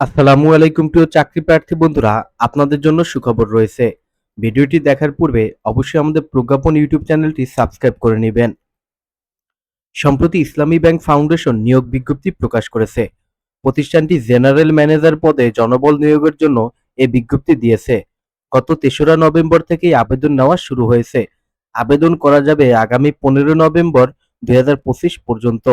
আসসালামু আলাইকুম প্রিয় চাকরি প্রার্থী বন্ধুরা, আপনাদের জন্য সুখবর রয়েছে। ভিডিওটি দেখার পূর্বে অবশ্যই আমাদের প্রজ্ঞাপন ইউটিউব চ্যানেলটি সাবস্ক্রাইব করে নেবেন। সম্প্রতি ইসলামী ব্যাংক ফাউন্ডেশন নিয়োগ বিজ্ঞপ্তি প্রকাশ করেছে। প্রতিষ্ঠানটি জেনারেল ম্যানেজার পদে জনবল নিয়োগের জন্য এই বিজ্ঞপ্তি দিয়েছে। গত তেসরা নভেম্বর থেকেই আবেদন নেওয়া শুরু হয়েছে। আবেদন করা যাবে আগামী পনেরো নভেম্বর দুই হাজার পঁচিশ পর্যন্ত।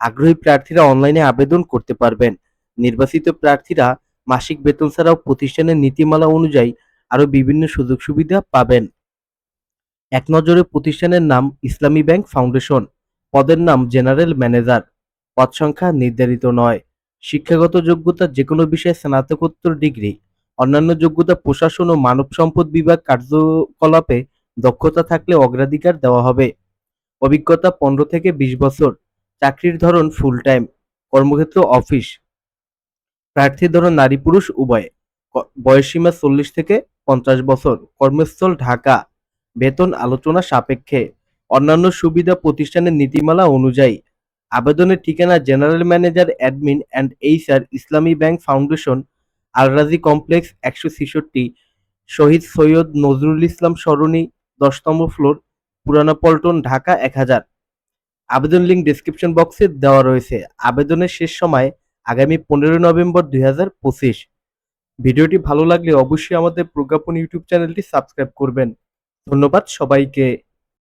আগ্রহী প্রার্থীরা অনলাইনে আবেদন করতে পারবেন। নির্বাচিত প্রার্থীরা মাসিক বেতন ছাড়াও প্রতিষ্ঠানের নীতিমালা অনুযায়ী আরও বিভিন্ন সুযোগ সুবিধা পাবেন। এক নজরে প্রতিষ্ঠানের নাম ইসলামী ব্যাংক ফাউন্ডেশন, পদের নাম জেনারেল ম্যানেজার। পদ সংখ্যা নির্ধারিত নয়। শিক্ষাগত যোগ্যতা যে কোনো বিষয়ে স্নাতকোত্তর ডিগ্রি, অন্যান্য যোগ্যতা প্রশাসন ও মানব সম্পদ বিভাগ কার্যকলাপে দক্ষতা থাকলে অগ্রাধিকার দেওয়া হবে। অভিজ্ঞতা পনেরো থেকে বিশ বছর, চাকরির ধরন ফুল টাইম কর্মক্ষেত্র অফিস প্রার্থীর ধরন নারী পুরুষ উভয়। বয়সসীমা চল্লিশ থেকে পঞ্চাশ বছর। কর্মস্থল ঢাকা। বেতন আলোচনা সাপেক্ষে। অন্যান্য সুবিধা প্রতিষ্ঠানের নীতিমালা অনুযায়ী আবেদনের ঠিকানা general manager, admin and HR Islami bank foundation, Alrazi complex একশো ছেষট্টি, শহীদ সৈয়দ নজরুল ইসলাম সরণি, দশতম ফ্লোর, পুরানা পল্টন, ঢাকা এক হাজার। আবেদন লিঙ্ক ডেসক্রিপশন বক্সে দেওয়া রয়েছে। আবেদনের শেষ সময় আগামী পনেরোই নভেম্বর দুই হাজার পঁচিশ। ভিডিওটি ভালো লাগলে অবশ্যই আমাদের প্রজ্ঞাপন ইউটিউব চ্যানেলটি সাবস্ক্রাইব করবেন। ধন্যবাদ সবাইকে।